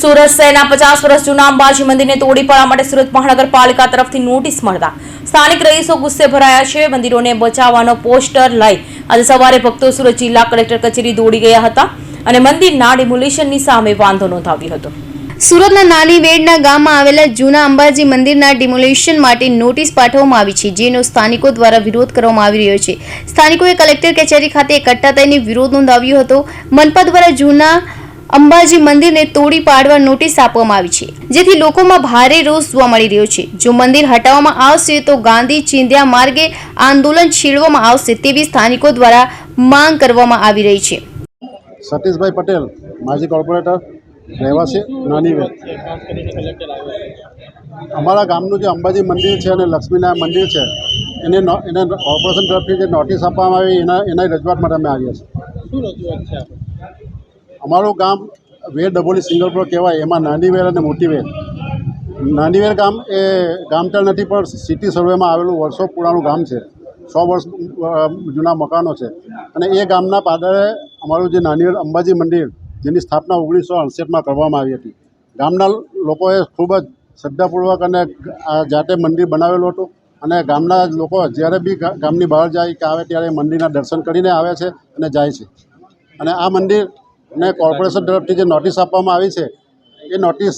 સુરત શહેરના પચાસ વર્ષ જૂના અંબાજી મંદિરને તોડી પાડવા માટે સુરત મહાનગરપાલિકા તરફથી નોટિસ મળતા સ્થાનિક રહીશો ગુસ્સે ભરાયા છે. મંદિરોને બચાવવાનો પોસ્ટર લઈ આજે સવારે ભક્તો સુરત જિલ્લા કલેક્ટર કચેરી દોડી ગયા હતા અને મંદિરના ડિમોલિશનની સામે વાંધો નોંધાવ્યો હતો. સુરતના નાની વેડના ગામમાં આવેલા જૂના અંબાજી મંદિરના ડિમોલિશન માટે નોટિસ પાઠવવામાં આવી છે, જેનો સ્થાનિકો દ્વારા વિરોધ કરવામાં આવી રહ્યો છે. સ્થાનિકોએ કલેક્ટર કચેરી ખાતે એકઠા થઈને વિરોધ નોંધાવ્યો હતો. મનપા દ્વારા જૂના અંબાજી મંદિરને તોડી પાડવા નોટિસ આપવામાં આવી છે. જેથી લોકોમાં ભારે રોષ જોવા મળી રહ્યો છે. જો મંદિર હટાવવામાં આવશે તો ગાંધી ચિંધ્યા માર્ગે આંદોલન છેડવામાં આવશે તેવી સ્થાનિકો દ્વારા માંગ કરવામાં આવી રહી છે. સતીશભાઈ પટેલ માજી કોર્પોરેટર રહેવાસી નાની અમારા ગામનું જે અંબાજી મંદિર છે અને લક્ષ્મીનારાયણ મંદિર છે એને નો- એને કોર્પોરેશન તરફથી જે નોટિસ આપવામાં આવી એના એના રજૂઆત માટે અમે આવ્યા છીએ. અમારું ગામ વેર ડબોલી પ્રો કહેવાય, એમાં નાની વેર અને મોટી વેર નાની વેર ગામ એ ગામતળ નથી, પણ સિટી સર્વેમાં આવેલું વર્ષો પુરાણું ગામ છે. સો વર્ષ જૂના મકાનો છે. અને એ ગામના પાદરે અમારું જે નાની વેર અંબાજી મંદિર, જેની સ્થાપના ઓગણીસો અડસઠમાં કરવામાં આવી હતી. ગામના લોકોએ ખૂબ જ શ્રદ્ધાપૂર્વક અને જાતે મંદિર બનાવેલું હતું. અને ગામના લોકો જ્યારે બી ગામની બહાર જાય કે આવે ત્યારે મંદિરના દર્શન કરીને આવે છે અને જાય છે. અને આ મંદિરને કોર્પોરેશન તરફથી જે નોટિસ આપવામાં આવી છે એ નોટિસ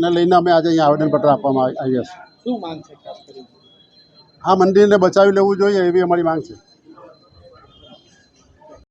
ને લઈને અમે આજે અહીંયા આવેદનપત્ર આપવામાં આવી- આવ્યા છે. શું માંગ છે આ મંદિરને બચાવી લેવું જોઈએ એવી અમારી માંગ છે.